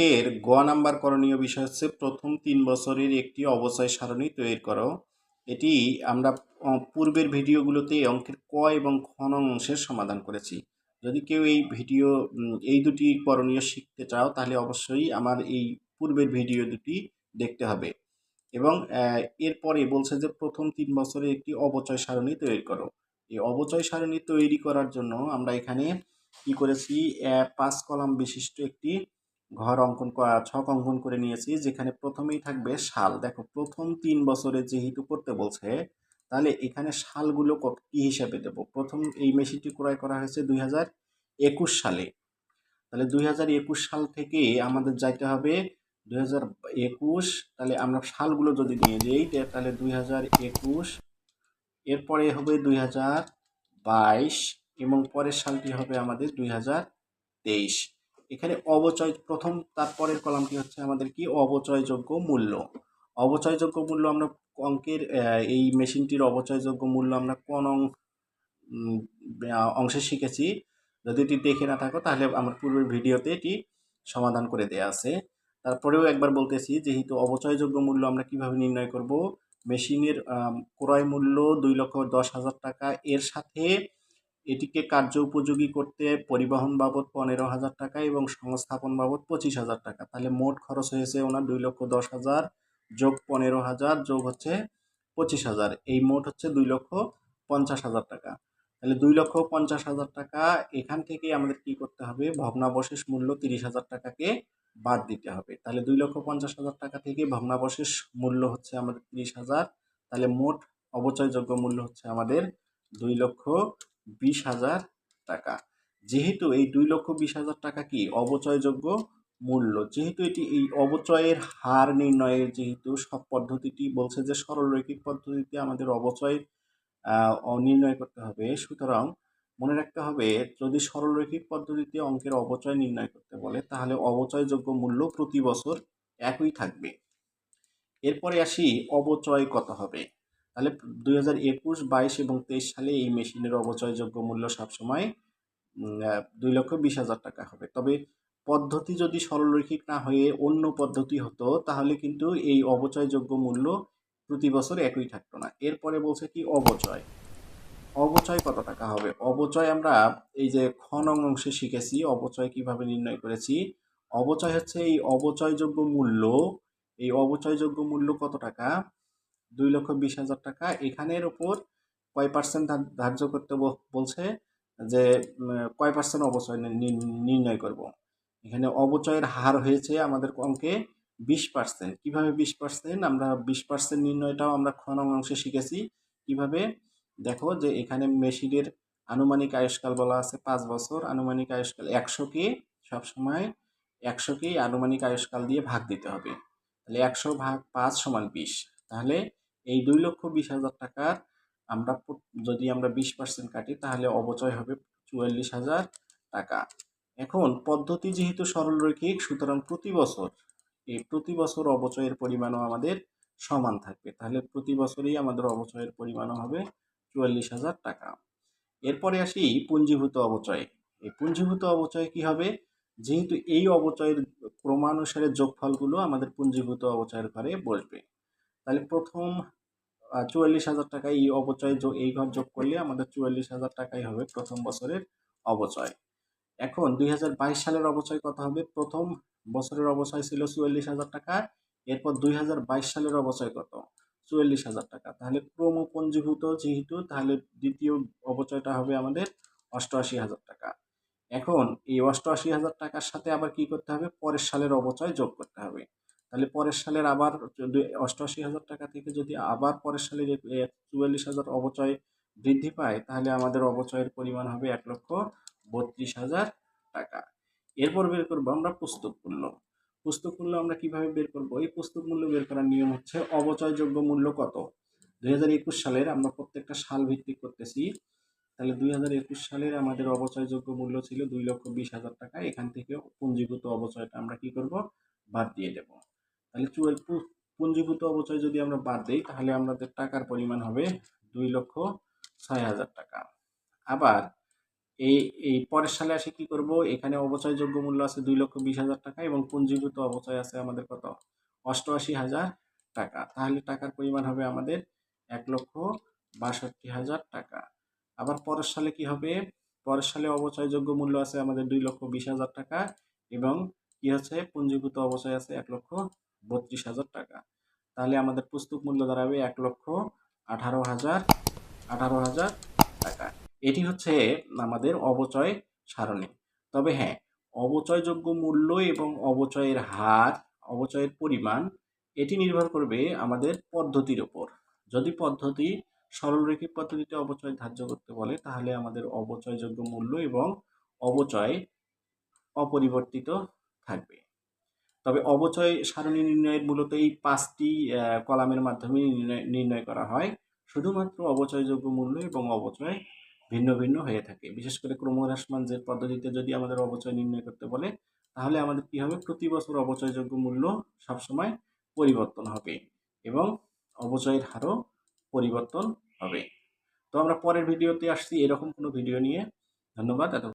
অঙ্কের গ নাম্বার করণীয় বিষয় হচ্ছে প্রথম তিন বছরের একটি অবচয় সারণী তৈরি করো। এটি আমরা পূর্বের ভিডিওগুলোতে অঙ্কের ক এবং খ নং অংশের সমাধান করেছি। যদি কেউ এই ভিডিও এই দুটি করণীয় শিখতে চাও, তাহলে অবশ্যই আমার এই পূর্বের ভিডিও দুটি দেখতে হবে। এবং এরপরে বলছে যে প্রথম তিন বছরে একটি অবচয় সারণী তৈরি করো। এই অবচয় সারণী তৈরি করার জন্য আমরা এখানে কি করেছি পাঁচ কলাম বিশিষ্ট একটি ঘর অঙ্কন করা, ছক অঙ্কন করে নিয়েছি, যেখানে প্রথমেই থাকবে সাল দেখো, প্রথম তিন বছরে যেহেতু করতে বলছে, তাহলে এখানে সালগুলো কি হিসাবে দেব? প্রথম এই মেশিনটি ক্রয় করা হয়েছে দুই হাজার একুশ সালে। তাহলে দুই হাজার একুশ সাল থেকে আমাদের যাইতে হবে দুই হাজার একুশ, তাহলে আমরা সালগুলো যদি নিয়ে যাই তাহলে দুই হাজার একুশ, এরপরে হবে দুই হাজার বাইশ, এবং পরের সালটি হবে আমাদের দুই হাজার তেইশ। এখানে অবচয়, প্রথম তারপরের কলামটি হচ্ছে আমাদের কি? অবচয়যোগ্য মূল্য। অবচয়যোগ্য মূল্য আমরা অঙ্কের এই মেশিনটির অবচয়যোগ্য মূল্য আমরা কোন অংশে শিখেছি? যদি এটি দেখে না থাকো, তাহলে আমার পূর্বের ভিডিওতে এটি সমাধান করে দেয়া আছে। তারপরেও একবার বলতেছি, যেহেতু অবচয়যোগ্য মূল্য আমরা কীভাবে নির্ণয় করব? মেশিনের ক্রয় মূল্য দুই লক্ষ দশ হাজার টাকা, এর সাথে এটিকে কার্য উপযোগী করতে পরিবহন বাবদ পনেরো হাজার টাকা এবং সংস্থাপন বাবদ পঁচিশ হাজার টাকা। তাহলে মোট খরচ হয়েছে ওনার দুই লক্ষ দশ হাজার যোগ পনেরো হাজার যোগ হচ্ছে পঁচিশ হাজার। এই মোট হচ্ছে দুই লক্ষ পঞ্চাশ হাজার টাকা। তাহলে দুই লক্ষ পঞ্চাশ হাজার টাকা, এখান থেকে আমাদের কি করতে হবে? ভগ্নাবশেষ মূল্য তিরিশ হাজার টাকাকে বাদ দিতে হবে। তাহলে দুই লক্ষ পঞ্চাশ হাজার টাকা থেকে ভগ্নাবশেষ মূল্য হচ্ছে আমাদের তিরিশ হাজার। তাহলে মোট অবচয়যোগ্য মূল্য হচ্ছে আমাদের দুই লক্ষ বিশ হাজার টাকা। যেহেতু এই দুই লক্ষ বিশ হাজার টাকা কি অবচয়যোগ্য মূল্য? যেহেতু এটি এই অবচয়ের হার নির্ণয়ের যেহেতু সব পদ্ধতিটি বলছে যে সরলরৈখিক পদ্ধতিতে আমাদের অবচয় নির্ণয় করতে হবে। সুতরাং মনে রাখতে হবে, যদি সরলরৈখিক পদ্ধতিতে অঙ্কের অবচয় নির্ণয় করতে বলে, তাহলে অবচয়যোগ্য মূল্য প্রতি বছর একই থাকবে। এরপরে আসি অবচয় কত হবে। তাহলে দুই হাজার একুশ, বাইশ এবং তেইশ সালে এই মেশিনের অবচয়যোগ্য মূল্য সবসময় দুই লক্ষ বিশ হাজার টাকা হবে। তবে পদ্ধতি যদি সরলরৈখিক না হয়ে অন্য পদ্ধতি হতো, তাহলে কিন্তু এই অবচয়যোগ্য মূল্য প্রতি বছর একই থাকতো না। এরপরে বলছে কি অবচয় অবচয় কত টাকা হবে? অবচয় আমরা এই যে খ নং অংশে শিখেছি অবচয় কীভাবে নির্ণয় করেছি অবচয় হচ্ছে এই অবচয়যোগ্য মূল্য, এই অবচয়যোগ্য মূল্য কত টাকা? দুই লক্ষ বিশ হাজার টাকা। এখানের ওপর কয় পার্সেন্ট ধার্য করতে বলছে যে কয় পার্সেন্ট অবচয় নির্ণয় করব। এখানে অবচয়ের হার হয়েছে আমাদের অঙ্কে বিশ পার্সেন্ট কীভাবে বিশ পার্সেন্ট আমরা বিশ পার্সেন্ট নির্ণয়টাও আমরা খ নং অংশে শিখেছি। কীভাবে? দেখো যে এখানে মেশিনের আনুমানিক আয়ুষ্কাল বলা আছে পাঁচ বছর। আনুমানিক আয়ুষ্কাল একশোকে সবসময় একশোকে আনুমানিক আয়ুষ্কাল দিয়ে ভাগ দিতে হবে। তাহলে একশো ভাগ পাঁচ সমান বিশ। তাহলে এই দুই লক্ষ বিশ হাজার টাকার আমরা যদি আমরা বিশ পার্সেন্ট কাটি, তাহলে অবচয় হবে চুয়াল্লিশ হাজার টাকা। এখন পদ্ধতি যেহেতু সরলরৈখিক সুতরাং প্রতি বছর, এই প্রতি বছর অবচয়ের পরিমাণও আমাদের সমান থাকবে। তাহলে প্রতি বছরই আমাদের অবচয়ের পরিমাণও হবে চুয়াল্লিশ হাজার টাকা। এরপরে আসি পুঞ্জীভূত অবচয় এই পুঞ্জীভূত অবচয় কি হবে? যেহেতু এই অবচয়ের ক্রমানুসারে যোগফলগুলো আমাদের পুঞ্জীভূত অবচয়ের ঘরে বসবে। তাহলে প্রথম চুয়াল্লিশ হাজার টাকা এই অবচয় যোগ, এই ঘর যোগ করলে আমাদের চুয়াল্লিশ হাজার টাকাই হবে প্রথম বছরের অবচয় এখন দুই হাজার বাইশ সালের অবচয় কত হবে? প্রথম বছরের অবচয় ছিল চুয়াল্লিশ হাজার টাকা, এরপর দুই হাজার বাইশ সালের অবচয় কত? চুয়াল্লিশ হাজার টাকা। তাহলে ক্রমপঞ্জীভূত যেহেতু, তাহলে দ্বিতীয় অবচয়টা হবে আমাদের অষ্টআশি হাজার টাকা। এখন এই অষ্টআশি হাজার টাকার সাথে আবার কি করতে হবে? পরের সালের অবচয় যোগ করতে হবে। তাহলে পরের সালের আবার অষ্টআশি হাজার টাকা থেকে যদি আবার পরের সালের চুয়াল্লিশ হাজার অবচয় বৃদ্ধি পায়, তাহলে আমাদের অবচয়ের পরিমাণ হবে এক লক্ষ বত্রিশ হাজার টাকা। এরপর বের করব আমরা পুস্তক মূল্য। পুস্তক মূল্য আমরা কীভাবে বের করব? এই পুস্তক মূল্য বের করার নিয়ম হচ্ছে অবচয়যোগ্য মূল্য কত? দুই হাজার একুশ সালের আমরা প্রত্যেকটা সাল ভিত্তিক করতেছি। তাহলে দুই হাজার একুশ সালের আমাদের অবচয়যোগ্য মূল্য ছিল দুই লক্ষ বিশ হাজার টাকা। এখান থেকে পুঞ্জীভূত অবচয়টা আমরা কি করব? বাদ দিয়ে দেব। তাহলে চুয়াল পু- পুঞ্জীভূত অবচয় যদি আমরা বাদ দিই, তাহলে আমাদের টাকার পরিমাণ হবে দুই লক্ষ ছয় হাজার টাকা। আবার এই এই পরের সালে আসে কি করব? এখানে অবচয়যোগ্য মূল্য আছে দুই লক্ষ বিশ হাজার টাকা এবং পুঞ্জীভূত অবচয় আছে আমাদের কত? অষ্টআশি হাজার টাকা। তাহলে টাকার পরিমাণ হবে আমাদের এক লক্ষ বাষট্টি হাজার টাকা। আবার পরের সালে কি হবে? পরের সালে অবচয়যোগ্য মূল্য আছে আমাদের দুই লক্ষ বিশ হাজার টাকা এবং কি হচ্ছে? পুঞ্জীভূত অবচয় আছে এক লক্ষ বত্রিশ হাজার টাকা। তাহলে আমাদের পুস্তক মূল্য দাঁড়াবে এক লক্ষ আঠারো হাজার আঠারো হাজার টাকা। এটি হচ্ছে আমাদের অবচয় সারণী। তবে হ্যাঁ অবচয়যোগ্য মূল্য এবং অবচয়ের হার, অবচয়ের পরিমাণ, এটি নির্ভর করবে আমাদের পদ্ধতির ওপর যদি পদ্ধতি সরলরৈখিক পদ্ধতিতে অবচয় ধার্য করতে বলে, তাহলে আমাদের অবচয়যোগ্য মূল্য এবং অবচয় অপরিবর্তিত থাকবে। তবে অবচয় সারণী নির্ণয়ের মূলত এই পাঁচটি কলামের মাধ্যমে নির্ণয় করা হয়। শুধুমাত্র অবচয়যোগ্য মূল্য এবং অবচয় ভিন্ন ভিন্ন হয়ে থাকে। বিশেষ করে ক্রমহ্রাসমান যে পদ্ধতিতে যদি আমাদের অবচয় নির্ণয় করতে বলে, তাহলে আমাদের কি হবে? প্রতি বছর অবচয়যোগ্য মূল্য সবসময় পরিবর্তন হবে এবং অবচয়ের হারও পরিবর্তন হবে। তো আমরা পরের ভিডিওতে আসছি। এরকম কোনো ভিডিও নিয়ে। ধন্যবাদ। এত